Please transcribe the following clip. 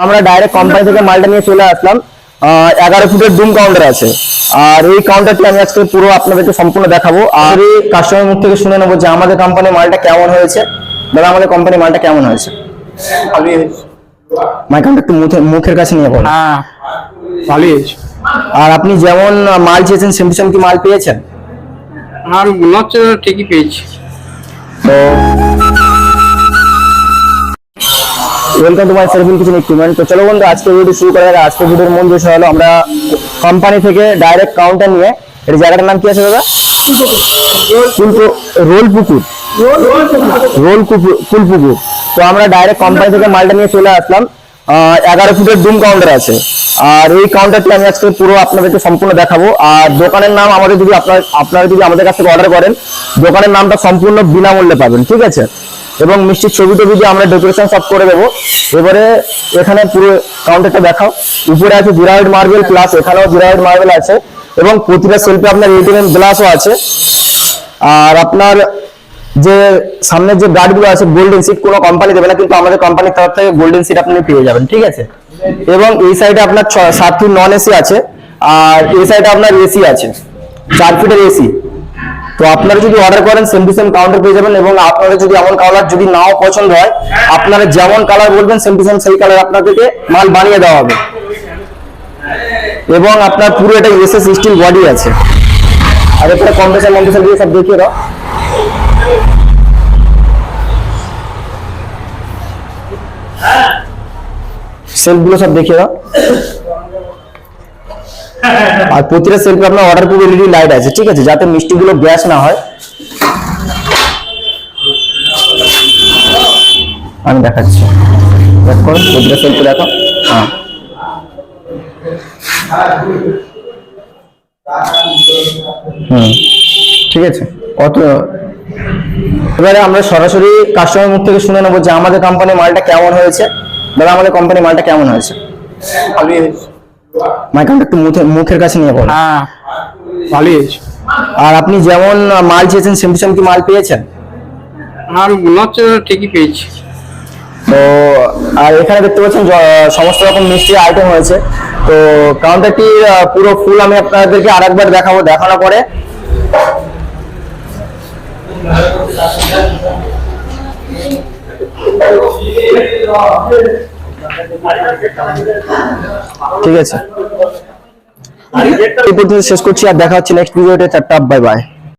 আমরা direct company থেকে মালটা নিয়ে চলে আসলাম। এগারো ফুটের ডুম কাউন্টার আছে। আর এই কাউন্টারটি আমি আজকে পুরো আপনাদেরকে সম্পূর্ণ দেখাবো। আর এই কাস্টমার মুখ থেকে শুনে নেব যে আমাদের কোম্পানির মালটা কেমন হয়েছে। দাদা আমাদের কোম্পানির মালটা কেমন হয়েছে? একটু মুখে- মুখের কাছে নিয়ে বলুন হ্যাঁ। ভালোই হয়েছে। আর আপনি যেমন মাল চেয়েছেন সেম সেম কি মাল পেয়েছেন? আর মনে হচ্ছে ঠিকই পেয়েছি। তো welcome to my serving kitchen equipment তো চলো বন্ধু, আজকে ভিডিও শুরু করা যাক। আজকে ভিডিওর মূল বিষয় হলো আমরা কোম্পানি থেকে ডাইরেক্ট কাউন্টার নিয়ে, এই জায়গাটার নাম কি আছে দাদা? কুলপু রোল পুকুর রোল কুলপুকুর তো আমরা ডাইরেক্ট কোম্পানি থেকে মালটা নিয়ে চলে আসলাম। এগারো ফুটের ডুম কাউন্টার আছে। আর এই কাউন্টারটি আমি আজকে পুরো আপনাদেরকে সম্পূর্ণ দেখাবো। আর দোকানের নাম আমাদের যদি আপনার আপনারা যদি আমাদের কাছ থেকে অর্ডার করেন, দোকানের নামটা সম্পূর্ণ বিনামূল্যে পাবেন, ঠিক আছে? এবং মিষ্টির ছবি টবি দিয়ে আমরা ডেকোরেশন সব করে দেবো। এবারে এখানে পুরো কাউন্টারটা দেখাও। উপরে আছে জিরাইড মার্বেল প্লাস এখানেও জিরাইড মার্বেল আছে। এবং প্রতিটা সেলফে আপনার এটিএম গ্লাসও আছে। আর আপনার যে সামনের যে গার্ডগুলো আছে গোল্ডেন সিট কোনো কোম্পানি দেবে না, কিন্তু আমাদের কোম্পানির তরফ থেকে গোল্ডেন সিট আপনি পেয়ে যাবেন, ঠিক আছে? এবং এই সাইডে আপনার সাত ফিট নন এসি আছে। আর এই সাইডে আপনার এসি আছে। চার ফিটের এসি তো আপনারা যদি অর্ডার করেন সেম টু সেম কাউন্টার পেয়ে যাবেন এবং আপনারা যদি এমন কালার যদি নাও পছন্দ হয়, আপনারা যেমন কালার বলবেন সেম টু সেম সেই কালার আপনাদেরকে মাল বানিয়ে দেওয়া হবে। এবং আপনার পুরো এটা এসএস স্টিল বডি আছে। আর এখানে কম্প্রেসার মম্প্রেসার দিয়ে সব দেখিয়ে দাও। সেলফগুলো সব দেখিয়ে দাও। আর প্রতিটা সেলফে আপনার অর্ডার প্রুফ এলইডি লাইট আছে, ঠিক আছে? যাতে মিষ্টিগুলো গ্যাস না হয়। আমি দেখাচ্ছি। দেখ প্রতিটা সেলফে দেখো। হ্যাঁ। হুম, ঠিক আছে। কত এবারে আমরা সরাসরি কাস্টমার মুখ থেকে শুনে নেব যে আমাদের কোম্পানির মালটা কেমন হয়েছে দাদা আমাদের কোম্পানির মালটা কেমন হয়েছে। ভালোই হয়েছে মাইকাউন্টার একটু মুখে মুখের কাছে নিয়ে বলুন হ্যাঁ। ভালোই হয়েছে আর আপনি যেমন মাল চেয়েছেন সেম সেম কি মাল পেয়েছেন? আর মনে হচ্ছে ঠিকই পেয়েছি। তো আর এখানে দেখতে পাচ্ছেন সমস্ত রকম মিষ্টির আইটেম হয়েছে তো কাউন্টারটি পুরো ফুল আমি আপনাদেরকে আরেকবার দেখাবো দেখানোর পরে। ঠিক আছে। এই পর্যন্ত শেষ করছি আর দেখা হচ্ছে নেক্সট ভিডিওতে টাটা বাই বাই